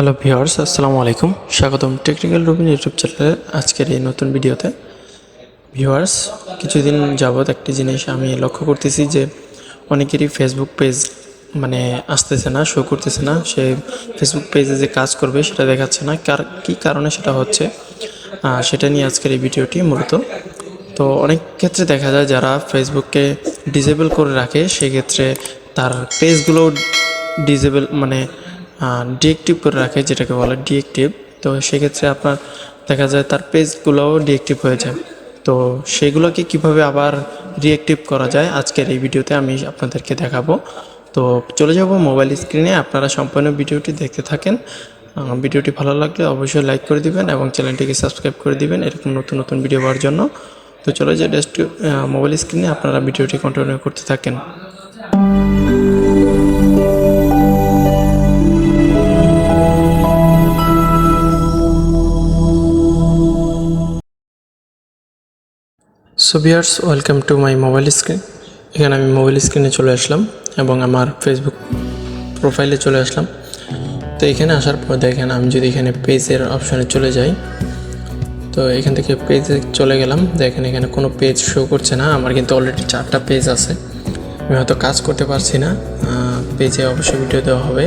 Hello viewers আসসালামু আলাইকুম। স্বাগতম টেকনিক্যাল রুবিন ইউটিউব চ্যানেলে আজকের এই নতুন ভিডিওতে। ভিওয়ার্স কিছুদিন যাবৎ একটি জিনিস আমি লক্ষ্য করতেছি যে অনেকেরই ফেসবুক পেজ মানে আসতেছে না শো করতেছে না। সে ফেসবুক পেজে যে কাজ করবে সেটা দেখাচ্ছে না। কার, কী কারণে সেটা হচ্ছে? সেটা নিয়ে আজকের এই ভিডিওটি মূলত। তো অনেক ক্ষেত্রে দেখা যায় যারা ফেসবুককে ডিসেবল করে রাখে, সেক্ষেত্রে তার পেজগুলো ডিসেবল মানে ডিএক্টিভ করে রাখে, যেটাকে বলে ডিএক্টিভ তো সেক্ষেত্রে আপনার দেখা যায় তার পেজগুলোও ডিএক্টিভ হয়ে যায়। তো সেগুলোকে কীভাবে আবার রিঅ্যাক্টিভ করা যায়, আজকের এই ভিডিওতে আমি আপনাদেরকে দেখাবো। তো চলে যাব মোবাইল স্ক্রিনে আপনারা সম্পূর্ণ ভিডিওটি দেখতে থাকেন। ভিডিওটি ভালো লাগলে অবশ্যই লাইক করে দিবেন এবং চ্যানেলটিকে সাবস্ক্রাইব করে দিবেন এরকম নতুন নতুন ভিডিও পাওয়ার জন্য। তো চলে যায় ডেস্ক মোবাইল স্ক্রিনে আপনারা ভিডিওটি কন্টিনিউ করতে থাকেন। So viewers welcome to my mobile screen এখানে আমি মোবাইল স্ক্রিনে চলে আসলাম এবং আমার ফেসবুক প্রোফাইলে চলে আসলাম। তো এখানে আসার পর দেখেন আমি যদি এখানে পেজের অপশানে চলে যাই, তো এখান থেকে পেজে চলে গেলাম। দেখেন এখানে কোনো পেজ শো করছে না। আমার কিন্তু অলরেডি চারটা পেজ আছে। আমি হয়তো কাজ করতে পারছি না। পেজে অবশ্যই ভিডিও দেওয়া হবে।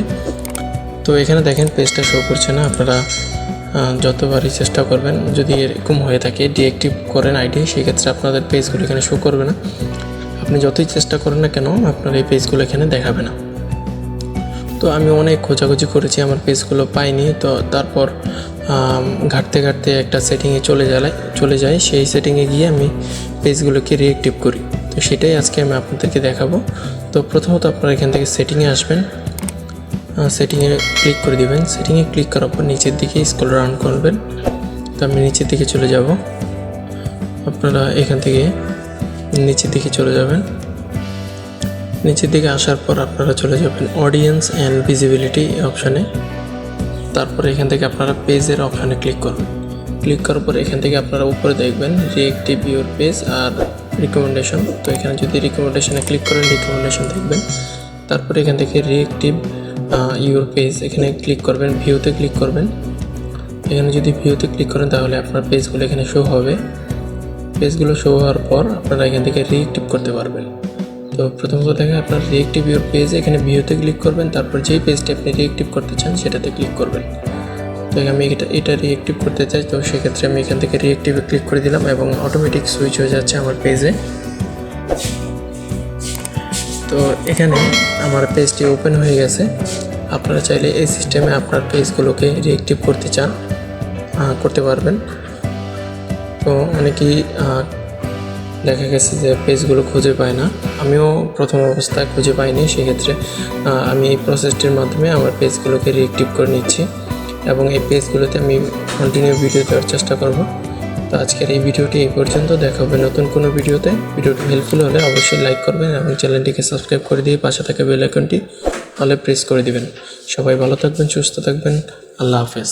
তো এখানে দেখেন পেজটা শো করছে না। আপনারা যতবারই চেষ্টা করবেন, যদি এরকম হয়ে থাকে, ডিএক্টিভ করেন আইডি, সেক্ষেত্রে আপনাদের পেজগুলো এখানে শো করবে না। আপনি যতই চেষ্টা করেন না কেন, আপনার এই পেজগুলো এখানে দেখাবে না। তো আমি অনেক খোঁজাখুঁজি করেছি, আমার পেজগুলো পাইনি। তো তারপর ঘাঁটতে ঘাঁটতে একটা সেটিংয়ে চলে যায় চলে যাই। সেই সেটিংয়ে গিয়ে আমি পেজগুলোকে রিঅ্যাক্টিভ করি। তো সেটাই আজকে আমি আপনাদেরকে দেখাবো। তো প্রথমত আপনারা এখান থেকে সেটিংয়ে আসবেন। সেটিংয়ে ক্লিক করে দিবেন। সেটিংয়ে ক্লিক করার পর নিচের দিকে স্ক্রল রান করবেন। তো আমি নিচের দিকে চলে যাব। আপনারা এখান থেকে নিচের দিকে চলে যাবেন। নিচের দিকে আসার পর আপনারা চলে যাবেন অডিয়েন্স অ্যান্ড ভিজিবিলিটি অপশানে তারপরে এখান থেকে আপনারা পেজের অপশানে ক্লিক করবেন। ক্লিক করার পর এখান থেকে আপনারা উপরে দেখবেন রিয়েক্টিভ ইউর পেজ আর রিকমেন্ডেশন তো এখানে যদি রিকমেন্ডেশনে ক্লিক করেন রিকমেন্ডেশন দেখবেন। তারপরে এখান থেকে রিয়েক্টিভ ইউর পেজ এখানে ক্লিক করবেন ভিউতে ক্লিক করবেন। এখানে যদি ভিউতে ক্লিক করেন, তাহলে আপনার পেজগুলো এখানে শো হবে। পেজগুলো শো হওয়ার পর আপনারা এখান থেকে রিয়েক্টিভ করতে পারবেন। তো প্রথমত দেখে আপনার রিয়েক্টিভ ইউর পেজ এখানে ভিউতে ক্লিক করবেন। তারপর যেই পেজটি আপনি রিয়েক্টিভ করতে চান, সেটাতে ক্লিক করবেন। তো আমি এটা এটা রিয়েক্টিভ করতে চাই, তো সেক্ষেত্রে আমি এখান থেকে রিয়েক্টিভে ক্লিক করে দিলাম এবং অটোমেটিক সুইচ হয়ে যাচ্ছে আমার পেজে তো এখানে আমার পেজটি ওপেন হয়ে গেছে। আপনারা চাইলে এই সিস্টেমে আপনার পেজগুলোকে রিয়েক্টিভ করতে চান করতে পারবেন। তো অনেকেই দেখা গেছে যে পেজগুলো খুঁজে পায় না। আমিও প্রথম অবস্থায় খুঁজে পাইনি, সেক্ষেত্রে আমি এই প্রসেসটির মাধ্যমে আমার পেজগুলোকে রিয়েক্টিভ করে নিচ্ছি এবং এই পেজগুলোতে আমি কন্টিনিউ ভিডিও দেওয়ার চেষ্টা করব। তো আজকের এই ভিডিওটি এই পর্যন্ত। দেখা হবে নতুন কোনো ভিডিওতে। ভিডিওটি হেল্পফুল হলে অবশ্যই লাইক করবেন এবং চ্যানেলটিকে সাবস্ক্রাইব করে দিয়ে পাশে থাকা বেল আইকনটি হলে প্রেস করে দিবেন। সবাই ভালো থাকবেন, সুস্থ থাকবেন। আল্লাহ হাফেজ।